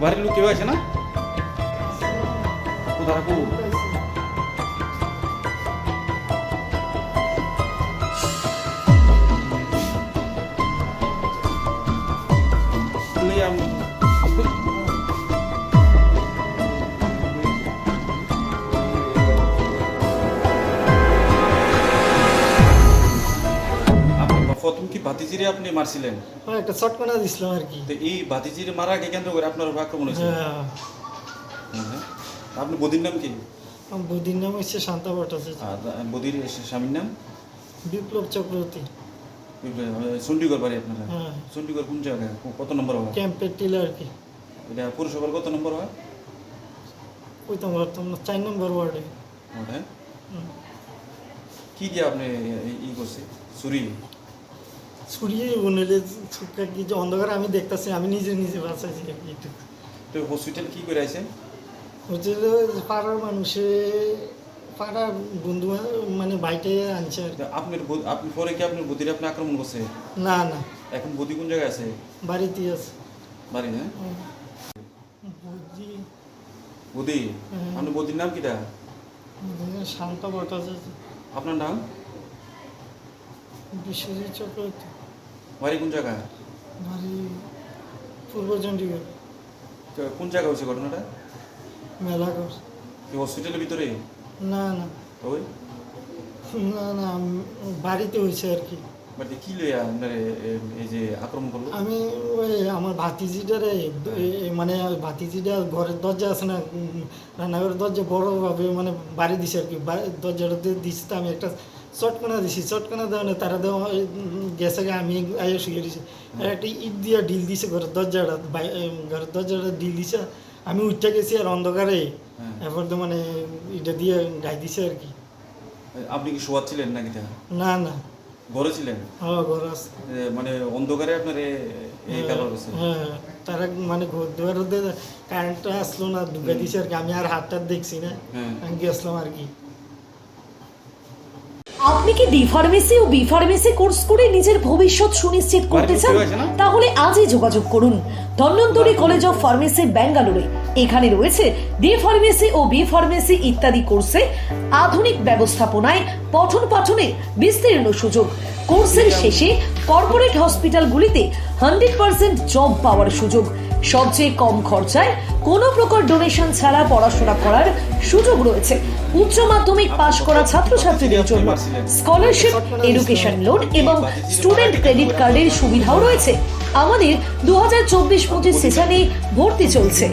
বাড়ির লোক কেউ আছে না? কোথায় রাখো। কি ভাতিজিরে আপনি মারছিলেন? হ্যাঁ একটা চটকনা দিছিলাম আর কি। তো এই ভাতিজিরে মারাকে কেন্দ্র করে আপনার উপর আক্রমণ হয়েছে? হ্যাঁ। হ্যাঁ। আপনি বদির নাম কি? বৌদির নাম হচ্ছে শান্তা ভট্টাচার্য। আর বদির স্বামীর নাম? বিপ্লব চক্রবর্তী। চণ্ডীগড় বাড়ি আপনার? হ্যাঁ। চণ্ডীগড় কোন জায়গায়? কত নম্বর হয় ক্যাম্পের টিলা আর কি। এটা পৌরসভার কত নম্বর হয় ওই তো তোমার চার নম্বর ওয়ার্ডে। কি দিয়ে আপনি ই করছে? চুরি ছুরিয়ে উনলে ছুটকা কি যে অন্ধকার আমি দেখতেছি আমি নিজে নিজে বাঁচাইছি একটু। তো হসপিটাল কি করে আছে হচ্ছে পাড়ার মানুষে পাড়ার বন্ধু মানে বাইটে আনছে আর কি। আপনার বৌ- আপনি পরে কি আপনার বদিরে আপনি আক্রমণ করছে? না না। এখন বদি কোন জায়গায় আছে? বাড়িতে আছে। বাড়ি হুম। বুদ্ধি বদি? হুম। আপনার বদির নাম কিটা? শান্ত ভট্টাচার্য। আপনার নাম? বিশ্বজিৎ চক্রবর্তী। বাড়ি কোন জায়গায়? বাড়ি পূর্ব চণ্ডীগড়। তো কোন জায়গায় হয়েছে ঘটনাটা? মেলাঘর। কি হসপিটালের ভিতরে? না না। ওই? না না বাড়িতে হয়েছে আর কি। বাড়িতে কি লইয়া আপনার এই যে আক্রমণ করল? আমি ওই আমার ভাতিজিটারে মানে ভাতিজিটা ঘরের দরজা আছে না রান্নাঘরের দরজা বড়োভাবে মানে বাড়ি দিছে আর কি। দরজাটা দিয়ে দিছি আমি একটা চটকানা দিছি চটকানা দেওয়া না তারা দেওয়া গেছে আমি আইয়া শুয়ে দিছি। আর একটা ইট দিয়ে ডিল দিছে ঘরের দরজাটা ঘরের দরজাটা ডিল দিছে আমি উঠতে গেছি আর অন্ধকারে হ্যাঁ। এরপর তো মানে এটা দিয়ে গাই দিছে আর কি। আপনি কি শোয়াচ্ছিলেন নাকি না না। ঘরে ছিলেন? হ্যাঁ ঘর আছে। মানে অন্ধকারে আপনার এই কারবার করছে হ্যাঁ তারা মানে ঘর দুয়ার কারেন্টটা আসলো না ঢুকে দিছে আর কি আমি আর হাতটা দেখছি না। হ্যাঁ। আমি গেছিলাম আর কি। আপনি কি ডি ফার্মেসি ও বি ফার্মেসি কোর্স করে নিজের ভবিষ্যৎ সুনিশ্চিত করতে চান? তাহলে আজই যোগাযোগ করুন। Dhanvantari college of pharmacy Bengaluru এখানে রয়েছে ডি ফার্মেসি ও বি ফার্মেসি ইত্যাদি কোর্সে আধুনিক ব্যবস্থাপনায় পঠন পাঠনের বিস্তীর্ণ সুযোগ। কোর্সের শেষে কর্পোরেট হসপিটালগুলিতে হান্ড্রেড পার্সেন্ট জব পাওয়ার সুযোগ। সবচেয়ে কম খরচায় কোনো প্রকার ডোনেশন ছাড়া পড়াশোনা করার সুযোগ রয়েছে। উচ্চ মাধ্যমিক পাশ করা ছাত্রছাত্রীদের জন্য স্কলারশিপ এডুকেশন লোন এবং স্টুডেন্ট ক্রেডিট কার্ডের সুবিধাও রয়েছে। আমাদের দু হাজার চব্বিশ পঁচিশ সেশনে ভর্তি চলছে।